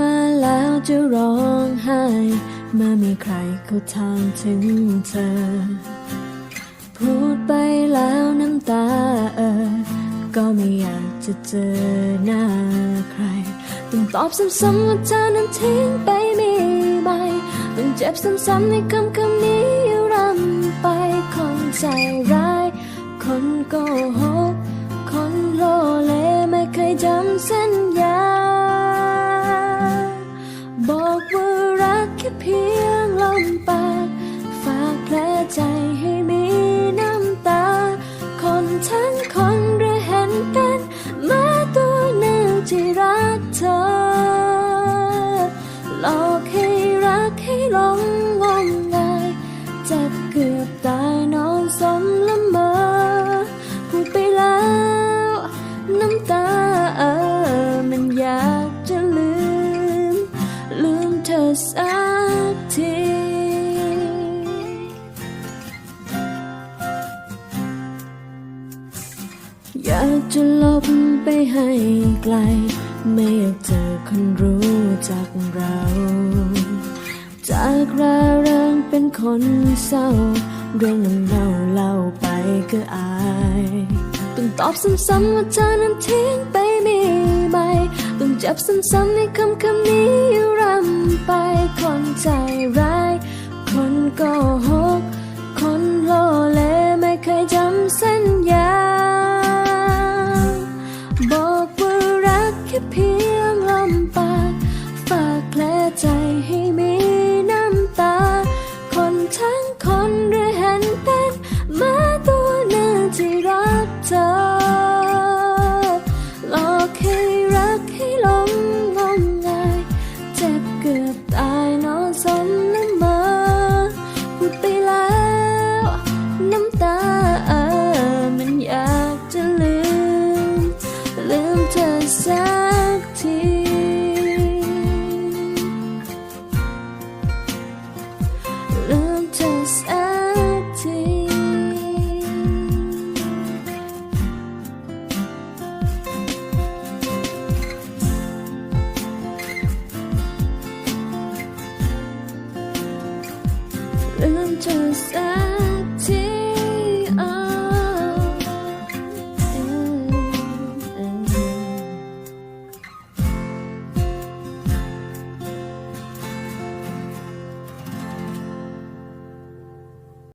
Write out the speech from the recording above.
มาแล้วจะร้องไห้ เมื่อมีใครเขาทางถึงเธอ พูดไปแล้วน้ำตาเออ ก็ไม่อยากจะเจอหน้าใคร ต้องตอบซ้ำๆว่าเธอนั้นทิ้งไปมีไหมต้องเจ็บซ้ำๆในคำคำนี้รำไปคนใจร้าย คนโกหก ห้หลงงมงายจ็บเกือบตายนอนสมละเมอพูดไปแล้ว น้ำตาเออมันอยากจะลืม ลืมเธอสักทีอยากจะลบไปให้ไกล ไม่อยากเจอคนรู้จักเราากราเริงเป็นคนเศร้า เรื่องน้ำเน่าเล่าไปก็อายต้องตอบซ้ำๆว่าเธอนั้นทิ้งไปมีไหมต้องเจ็บซ้ำๆในคำคำนี้รำไปคนใจร้าย คนโกหก คนโลเลไม่เคยจำสัญญาบอกว่ารักแค่เพียง เกือ ลืมเธอสัก